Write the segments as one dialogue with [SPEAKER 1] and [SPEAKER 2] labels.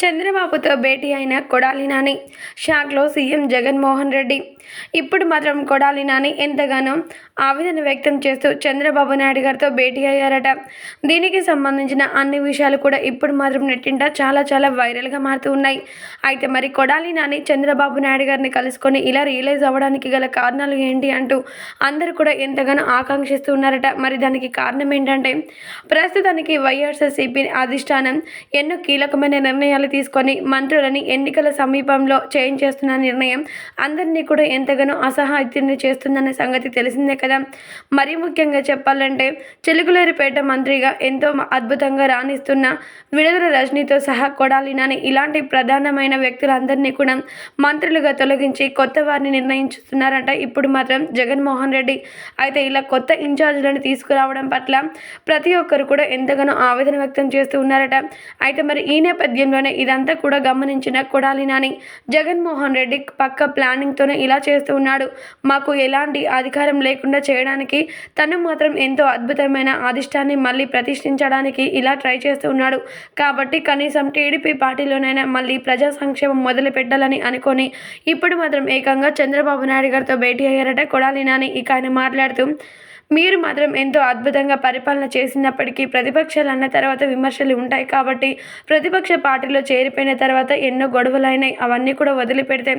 [SPEAKER 1] చంద్రబాబుతో భేటీ అయిన కొడాలి నాని. షాక్లో సీఎం జగన్మోహన్ రెడ్డి. ఇప్పుడు మాత్రం కొడాలి నాని ఎంతగానో ఆవేదన వ్యక్తం చేస్తూ చంద్రబాబు నాయుడు గారితో భేటీ అయ్యారట. దీనికి సంబంధించిన అన్ని విషయాలు కూడా ఇప్పుడు మాత్రం నెట్టింట చాలా చాలా వైరల్గా మారుతూ ఉన్నాయి. అయితే మరి కొడాలి నాని చంద్రబాబు నాయుడు గారిని కలుసుకొని ఇలా రియలైజ్ అవ్వడానికి గల కారణాలు ఏంటి అంటూ అందరూ కూడా ఎంతగానో ఆకాంక్షిస్తూ ఉన్నారట. మరి దానికి కారణం ఏంటంటే ప్రస్తుతానికి వైఎస్ఆర్సీపీ అధిష్టానం ఎన్నో కీలకమైన నిర్ణయాలు తీసుకొని మంత్రులని ఎన్నికల సమీపంలో చేంజ్ చేస్తున్న నిర్ణయం అందరినీ కూడా ఎంతగానో అసహాయతిని చేస్తుందనే సంగతి తెలిసిందే కదా. మరీ ముఖ్యంగా చెప్పాలంటే చిలుకులేరిపేట మంత్రిగా ఎంతో అద్భుతంగా రాణిస్తున్న విడుదల రజనీతో సహా కొడాలినని ఇలాంటి ప్రధానమైన వ్యక్తులందరినీ కూడా మంత్రులుగా తొలగించి కొత్త వారిని నిర్ణయించుతున్నారంట. ఇప్పుడు మాత్రం జగన్మోహన్ రెడ్డి అయితే ఇలా కొత్త ఇన్ఛార్జీలను తీసుకురావడం పట్ల ప్రతి ఒక్కరు కూడా ఎంతగానో ఆవేదన వ్యక్తం చేస్తూ ఉన్నారట. అయితే మరి ఈ నేపథ్యంలోనే ఇదంతా కూడా గమనించిన కొడాలి నాని జగన్మోహన్ రెడ్డి పక్క ప్లానింగ్తోనే ఇలా చేస్తూ ఉన్నాడు. మాకు ఎలాంటి అధికారం లేకుండా చేయడానికి తను మాత్రం ఎంతో అద్భుతమైన అధిష్టాన్ని మళ్ళీ ప్రతిష్ఠించడానికి ఇలా ట్రై చేస్తూ ఉన్నాడు. కాబట్టి కనీసం టీడీపీ పార్టీలోనైనా మళ్ళీ ప్రజా సంక్షేమం మొదలు పెట్టాలని అనుకొని ఇప్పుడు మాత్రం ఏకంగా చంద్రబాబు నాయుడు గారితో భేటీ అయ్యారట కొడాలి నాని. ఇక ఆయన మాట్లాడుతూ మీరు మాత్రం ఎంతో అద్భుతంగా పరిపాలన చేసినప్పటికీ ప్రతిపక్షాలు అన్న తర్వాత విమర్శలు ఉంటాయి కాబట్టి ప్రతిపక్ష పార్టీలో చేరిపోయిన తర్వాత ఎన్నో గొడవలు అయినాయి అవన్నీ కూడా వదిలిపెడితే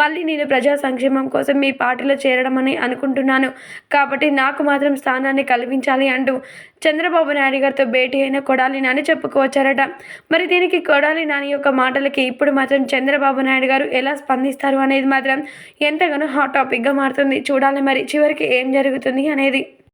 [SPEAKER 1] మళ్ళీ నేను ప్రజా సంక్షేమం కోసం మీ పార్టీలో చేరడం అని అనుకుంటున్నాను. కాబట్టి నాకు మాత్రం స్థానాన్ని కల్పించాలి అంటూ చంద్రబాబు నాయుడు గారితో భేటీ అయిన కొడాలి నాని చెప్పుకోవచ్చారట. మరి దీనికి కొడాలి నాని యొక్క మాటలకి ఇప్పుడు మాత్రం చంద్రబాబు నాయుడు గారు ఎలా స్పందిస్తారు అనేది మాత్రం ఎంతగానో హాట్ టాపిక్గా మారుతుంది. చూడాలి మరి చివరికి ఏం జరుగుతుంది అనేది.